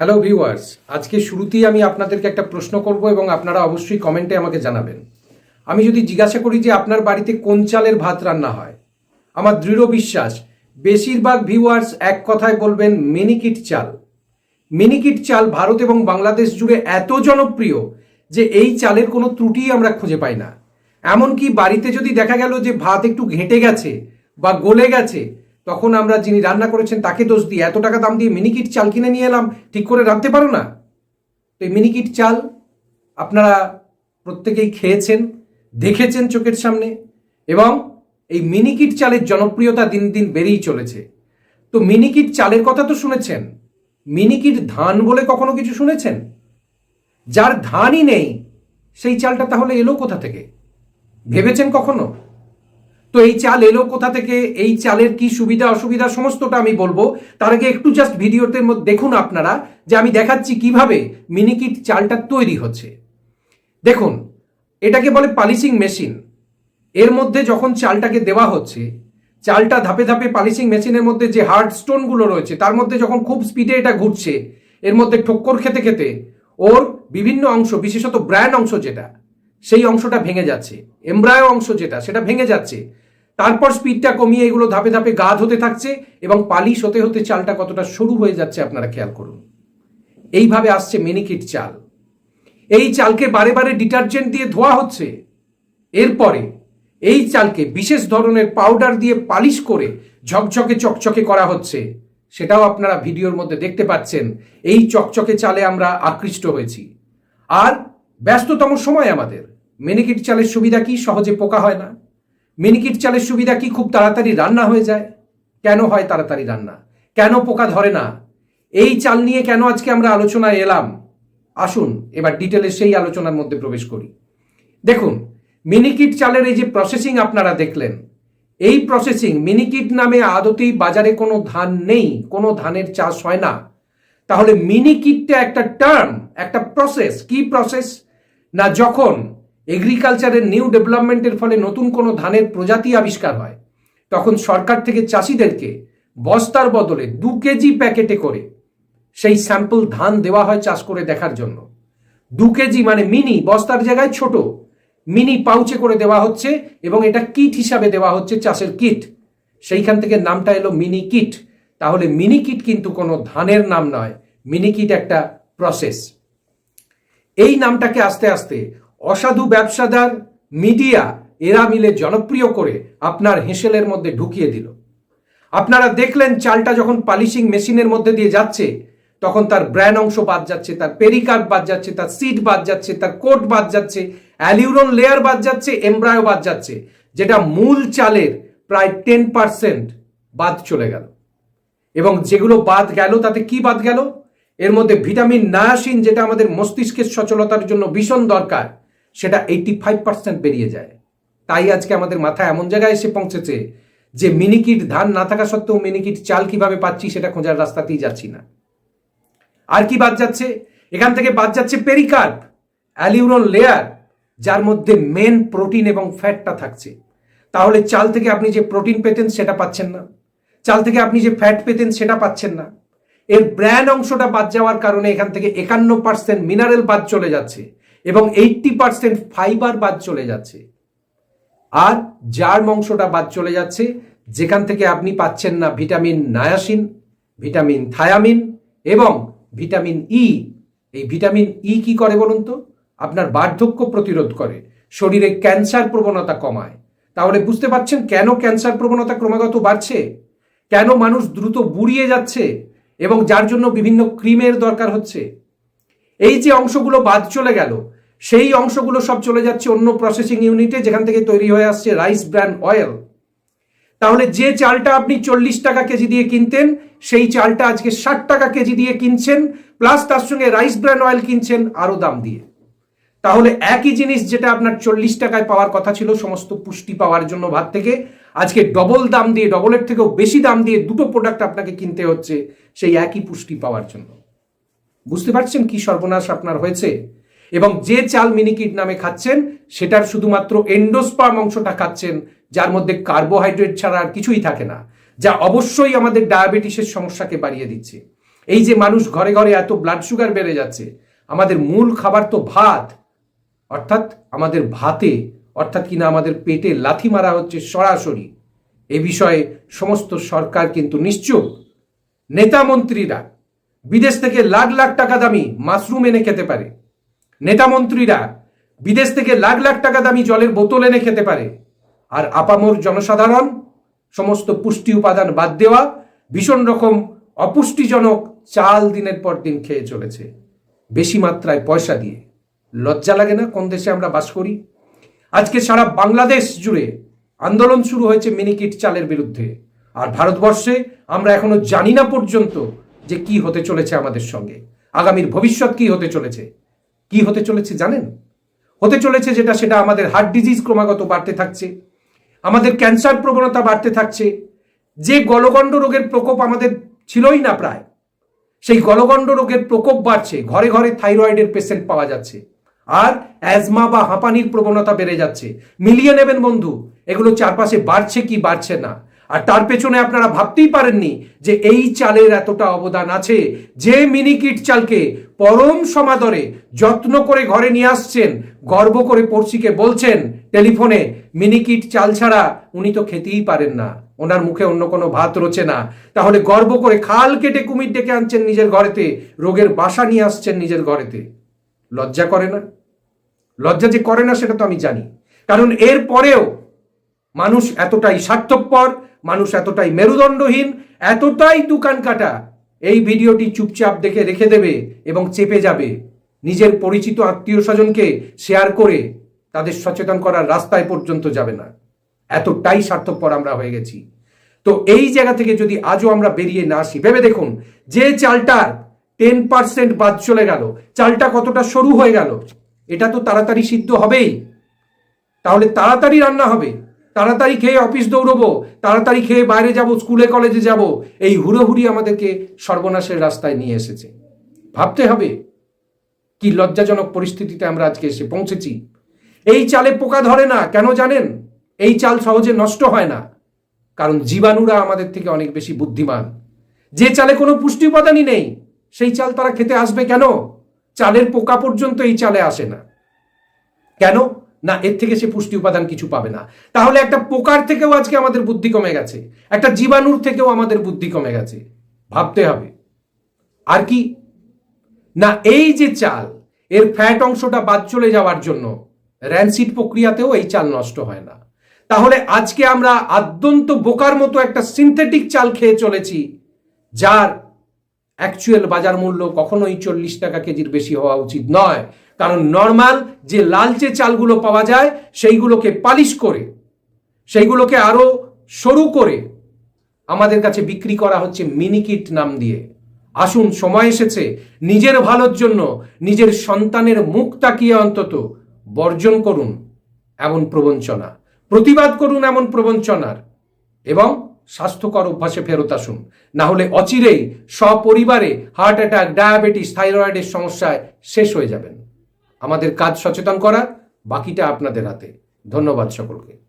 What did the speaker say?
Hello viewers আজকে শুরুতেই আমি আপনাদেরকে একটা প্রশ্ন করব এবং আপনারা অবশ্যই কমেন্টে আমাকে জানাবেন। আমি যদি জিজ্ঞাসা করি যে আপনার বাড়িতে কোন চালের ভাত রান্না হয়, আমার দৃঢ় বিশ্বাস, বেশিরভাগ ভিউয়ার্স এক কথায় বলবেন মিনিকিট চাল। মিনিকিট চাল ভারত এবং বাংলাদেশ জুড়ে এত জনপ্রিয় যে এই চালের কোনো ত্রুটি আমরা খুঁজে পাই না। এমনকি বাড়িতে যদি দেখা গেল যে ভাত একটু ঘেঁটে গেছে বা গলে গেছে তখন আমরা যিনি রান্না করেছেন তাকে দোষ দিয়ে এত টাকা দাম দিয়ে মিনিকিট চাল কিনে নিয়ে এলাম, ঠিক করে রাখতে পারো না? তো এই মিনিকিট চাল আপনারা প্রত্যেকেই খেয়েছেন, দেখেছেন চোখের সামনে, এবং এই মিনিকিট চালের জনপ্রিয়তা দিন দিন বেড়েই চলেছে। তো মিনিকিট চালের কথা তো শুনেছেন? মিনিকিট ধান বলে কখনো কিছু শুনেছেন? যার ধানই নেই, সেই চালটা তাহলে এলো কোথা থেকে? ভেবেছেন কখনো? তো এই চাল এলো কোথা থেকে? এই চালের কি সুবিধা, অসুবিধা, সমস্তটা আমি বলব। তার আগে একটু জাস্ট ভিডিওতে দেখুন আপনারা যে আমি দেখাচ্ছি কীভাবে মিনিকিট চালটা তৈরি হচ্ছে। দেখুন, এটাকে বলে পালিশিং মেশিন। এর মধ্যে যখন চালটাকে দেওয়া হচ্ছে, চালটা ধাপে ধাপে পালিশিং মেশিনের মধ্যে যে হার্ড স্টোনগুলো রয়েছে, তার মধ্যে যখন খুব স্পিডে এটা ঘুরছে, এর মধ্যে ঠক্কর খেতে খেতে, ওর বিভিন্ন অংশ, বিশেষত ব্র্যান্ড অংশ যেটা সেই অংশটা ভেঙে যাচ্ছে। এমব্রায়ো অংশ যেটা, সেটা ভেঙে যাচ্ছে। তারপর স্পিডটা কমিয়ে এগুলো ধাপে ধাপে গাদ হতে থাকছে এবং পালিশ হতে হতে চালটা কতটা সরু হয়ে যাচ্ছে আপনারা খেয়াল করুন। এইভাবে আসছে মিনিকিট চাল। এই চালকে বারে বারে ডিটারজেন্ট দিয়ে ধোয়া হচ্ছে। এরপরে এই চালকে বিশেষ ধরনের পাউডার দিয়ে পালিশ করে ঝকঝকে চকচকে করা হচ্ছে। সেটাও আপনারা ভিডিওর মধ্যে দেখতে পাচ্ছেন। এই চকচকে চালে আমরা আকৃষ্ট হয়েছি। আর ব্যস্ততম সময় আমাদের। মিনিকিট চালের সুবিধা কি? সহজে পোকা হয় না। মিনিকিট চালের সুবিধা কি? খুব তাড়াতাড়ি রান্না হয়ে যায়। কেন হয় তাড়াতাড়ি রান্না? কেন পোকা ধরে না? এই চাল নিয়ে কেন আজকে আমরা আলোচনায় এলাম? আসুন, এবার ডিটেলে সেই আলোচনার মধ্যে প্রবেশ করি। দেখুন, মিনিকিট চালের এই যে প্রসেসিং আপনারা দেখলেন, এই প্রসেসিং মিনিকিট নামে আদতেই বাজারে কোনো ধান নেই, কোনো ধানের চাষ হয় না। তাহলে মিনিকিটটা একটা টার্ম একটা প্রসেস কি প্রসেস না, যখন এগ্রিকালচারের নিউ ডেভেলপমেন্টের ফলে নতুন কোনো ধানের প্রজাতি আবিষ্কার হয়, তখন সরকার থেকে চাষিদেরকে বস্তার বদলে দু কেজি প্যাকেটে করে সেই স্যাম্পল ধান দেওয়া হয় চাষ করে দেখার জন্য। দু কেজি মানে মিনি বস্তার জায়গায় ছোট মিনি পাউচে করে দেওয়া হচ্ছে এবং এটা কিট হিসাবে দেওয়া হচ্ছে চাষের কিট সেইখান থেকে নামটা এলো মিনি কিট তাহলে মিনি কিট কিন্তু কোনো ধানের নাম নয় মিনি কিট একটা প্রসেস এই নামটাকে আস্তে আস্তে অসাধু ব্যবসাদার মিডিয়া এরা মিলে জনপ্রিয় করে আপনার হেঁসেলের মধ্যে ঢুকিয়ে দিল। আপনারা দেখলেন চালটা যখন পালিশিং মেশিনের মধ্যে দিয়ে যাচ্ছে, তখন তার ব্র্যান অংশ বাদ যাচ্ছে, তার পেরিকার্ড বাদ যাচ্ছে, তার সিট বাদ যাচ্ছে, তার কোট বাদ যাচ্ছে, অ্যালিউরন লেয়ার বাদ যাচ্ছে, এমব্রায়ো বাদ যাচ্ছে, যেটা মূল চালের প্রায় টেন পার্সেন্ট বাদ চলে গেল। এবং যেগুলো বাদ গেল, তাতে কি বাদ গেল? এর মধ্যে ভিটামিন নায়াসিন, যেটা আমাদের মস্তিষ্কের সচলতার জন্য ভীষণ দরকার, সেটা এইটি ফাইভ পার্সেন্ট বেরিয়ে যায়। তাই আজকে আমাদের মাথা এমন জায়গায় এসে পৌঁছেছে যে মিনিকিট ধান না থাকা সত্ত্বেও মিনিকিট চাল কীভাবে পাচ্ছি সেটা খোঁজার রাস্তাতেই যাচ্ছি না। আর কি বাদ যাচ্ছে? এখান থেকে বাদ যাচ্ছে পেরিকার্প, অ্যালিউরন লেয়ার, যার মধ্যে মেন প্রোটিন এবং ফ্যাটটা থাকছে। তাহলে চাল থেকে আপনি যে প্রোটিন পেতেন সেটা পাচ্ছেন না। চাল থেকে আপনি যে ফ্যাট পেতেন সেটা পাচ্ছেন না। এর ব্র্যান্ড অংশটা বাদ যাওয়ার কারণে এখান থেকে একান্ন পার্সেন্ট মিনারেল বাদ চলে যাচ্ছে এবং এইটটি পার্সেন্ট ফাইবার বাদ চলে যাচ্ছে। আর জার্ম অংশটা বাদ চলে যাচ্ছে, যেখান থেকে আপনি পাচ্ছেন না ভিটামিন নায়াসিন ভিটামিন থায়ামিন এবং ভিটামিন ই এই ভিটামিন ই কি করে বলুন তো? আপনার বার্ধক্য প্রতিরোধ করে। শরীরে ক্যান্সার প্রবণতা কমায়। তাহলে বুঝতে পারছেন কেন ক্যান্সার প্রবণতা ক্রমাগত বাড়ছে? কেন মানুষ দ্রুত বুড়িয়ে যাচ্ছে? এবং যার জন্য বিভিন্ন ক্রিমের দরকার হচ্ছে। এই যে অংশগুলো বাদ চলে গেল, সেই অংশগুলো সব চলে যাচ্ছে অন্য প্রসেসিং ইউনিটে যেখান থেকে তৈরি হয়ে আসছে রাইস ব্র্যান্ড অয়েল তাহলে যে চালটা আপনি চল্লিশ টাকা কেজি দিয়ে কিনতেন, সেই চালটা আজকে ষাট টাকা কেজি দিয়ে কিনছেন প্লাস তার সঙ্গে রাইস ব্র্যান্ড অয়েল কিনছেন, আরও দাম দিয়ে। তাহলে একই জিনিস যেটা আপনার চল্লিশ টাকায় পাওয়ার কথা ছিল, সমস্ত পুষ্টি পাওয়ার জন্য ভাত থেকে। আজকে ডবল দাম দিয়ে ডবলের থেকেও বেশি দাম দিয়ে দুটো প্রোডাক্ট আপনাকে কিনতে হচ্ছে সেই একই পুষ্টি পাওয়ার জন্য। বুঝতে পারছেন কি সর্বনাশ আপনার হয়েছে? এবং যে চাল মিনিকিট নামে খাচ্ছেন, সেটার শুধুমাত্র এন্ডোস্পার্ম অংশটা খাচ্ছেন, যার মধ্যে কার্বোহাইড্রেট ছাড়া আর কিছুই থাকে না, যা অবশ্যই আমাদের ডায়াবেটিসের সমস্যাকে বাড়িয়ে দিচ্ছে। এই যে মানুষ ঘরে ঘরে এত ব্লাড সুগার বেড়ে যাচ্ছে, আমাদের মূল খাবার তো ভাত। অর্থাৎ আমাদের ভাতে, অর্থাৎ কিনা আমাদের পেটে লাথি মারা হচ্ছে সরাসরি। এ বিষয়ে সমস্ত সরকার কিন্তু নিশ্চুপ। নেতা মন্ত্রীরা, বিদেশ থেকে লাখ লাখ টাকা দামি মাশরুম এনে খেতে পারে। নেতা মন্ত্রীরা, বিদেশ থেকে লাখ লাখ টাকা দামি জলের বোতল এনে খেতে পারে। আর আপামর জনসাধারণ, সমস্ত পুষ্টি উপাদান বাদ দেওয়া, ভীষণ রকম অপুষ্টিজনক চাল দিনের পর দিন খেয়ে চলেছে। বেশি মাত্রায় পয়সা দিয়ে। লজ্জা লাগে না কোন দেশে আমরা বাস করি? আজকে সারা বাংলাদেশ জুড়ে আন্দোলন শুরু হয়েছে মিনিকিট চালের বিরুদ্ধে। আর ভারতবর্ষে আমরা এখনও জানি না পর্যন্ত যে কি হতে চলেছে আমাদের সঙ্গে। আগামীর ভবিষ্যৎ কি হতে চলেছে? কি হতে চলেছে জানেন? হতে চলেছে যেটা, সেটা আমাদের হার্ট ডিজিজ ক্রমাগত বাড়তে থাকছে। আমাদের ক্যান্সার প্রবণতা বাড়তে থাকছে। যে গলগণ্ড রোগের প্রকোপ আমাদের ছিলই না প্রায়, সেই গলগণ্ড রোগের প্রকোপ বাড়ছে। ঘরে ঘরে থাইরয়েডের পেশেন্ট পাওয়া যাচ্ছে। আর অ্যাজমা বা হাঁপানির প্রবণতা বেড়ে যাচ্ছে। মিলিয়ে নেবেন বন্ধু, এগুলো চারপাশে বাড়ছে কি বাড়ছে না। আর তার পেছনে আপনারা ভাবতেই পারেননি যে এই চালের এতটা অবদান আছে, যে মিনিকিট চালকে পরম সমাদরে যত্ন করে ঘরে নিয়ে আসছেন, গর্ব করে পড়শিকে বলছেন, টেলিফোনে, মিনিকিট চাল ছাড়া উনি তো খেতেই পারেন না, ওনার মুখে অন্য কোনো ভাত রোচে না। তাহলে গর্ব করে খাল কেটে কুমির ডেকে আনছেন নিজের ঘরেতে, রোগের বাসা নিয়ে আসছেন নিজের ঘরেতে। লজ্জা করে না? লজ্জা যে করে না, সেটা তো আমি জানি। কারণ এর পরেও মানুষ এতটাই স্বার্থপর, মানুষ এতটাই মেরুদণ্ডহীন, এতটাই দোকান কাটা, এই ভিডিওটি চুপচাপ দেখে রেখে দেবে এবং চেপে যাবে। নিজের পরিচিত আত্মীয় স্বজনকে শেয়ার করে তাদের সচেতন করার রাস্তায় পর্যন্ত যাবে না। এতটাই স্বার্থপর আমরা হয়ে গেছি। তো এই জায়গা থেকে যদি আজও আমরা বেরিয়ে না আসি, ভেবে দেখুন, যে চালটার টেন পার্সেন্ট বাদ চলে গেল। চালটা কতটা সরু হয়ে গেল? এটা তো তাড়াতাড়ি সিদ্ধ হবেই। তাহলে তাড়াতাড়ি রান্না হবে। তাড়াতাড়ি খেয়ে অফিস দৌড়বো। তাড়াতাড়ি খেয়ে বাইরে যাব, স্কুলে, কলেজে যাব। এই হুড়োহুড়ি আমাদেরকে সর্বনাশের রাস্তায় নিয়ে এসেছে। ভাবতে হবে কি লজ্জাজনক পরিস্থিতিতে আমরা আজকে এসে পৌঁছেছি। এই চালে পোকা ধরে না, কেন জানেন? এই চাল সহজে নষ্ট হয় না। কারণ জীবাণুরা আমাদের থেকে অনেক বেশি বুদ্ধিমান। যে চালে কোনো পুষ্টি উপাদানই নেই সেই চাল তারা খেতে আসবে কেন? চালের পোকা পর্যন্ত এই চালে আসে না। কেন? না, এর থেকে সে পুষ্টি উপাদান কিছু পাবে না। তাহলে একটা পোকার থেকেও আজকে আমাদের বুদ্ধি কমে গেছে। একটা জীবাণুর থেকেও আমাদের বুদ্ধি কমে গেছে। ভাবতে হবে। আর কি? না, এই যে চাল, এর ফ্যাট অংশটা বাদ চলে যাওয়ার জন্য র্যানসিড প্রক্রিয়াতেও এই চাল নষ্ট হয় না। তাহলে আজকে আমরা আদ্যন্ত বোকার মতো একটা সিনথেটিক চাল খেয়ে চলেছি, যার অ্যাকচুয়াল বাজার মূল্য কখনোই চল্লিশ টাকা কেজির বেশি হওয়া উচিত নয়। কারণ নর্মাল যে লালচে চালগুলো পাওয়া যায়, সেইগুলোকে পালিশ করে, সেইগুলোকে আরও সরু করে আমাদের কাছে বিক্রি করা হচ্ছে মিনিকিট নাম দিয়ে। আসুন, সময় এসেছে। নিজের ভালোর জন্য নিজের সন্তানের মুখ তাকিয়ে অন্তত বর্জন করুন এমন প্রবঞ্চনা। প্রতিবাদ করুন এমন প্রবঞ্চনার। এবং স্বাস্থ্যকর অভ্যাসে ফেরত আসুন। না হলে অচিরেই সপরিবারে হার্ট অ্যাটাক, ডায়াবেটিস, থাইরয়েডের সমস্যায় শেষ হয়ে যাবেন। আমাদের কাজ সচেতন করা, বাকিটা আপনাদের হাতে। ধন্যবাদ সকলকে।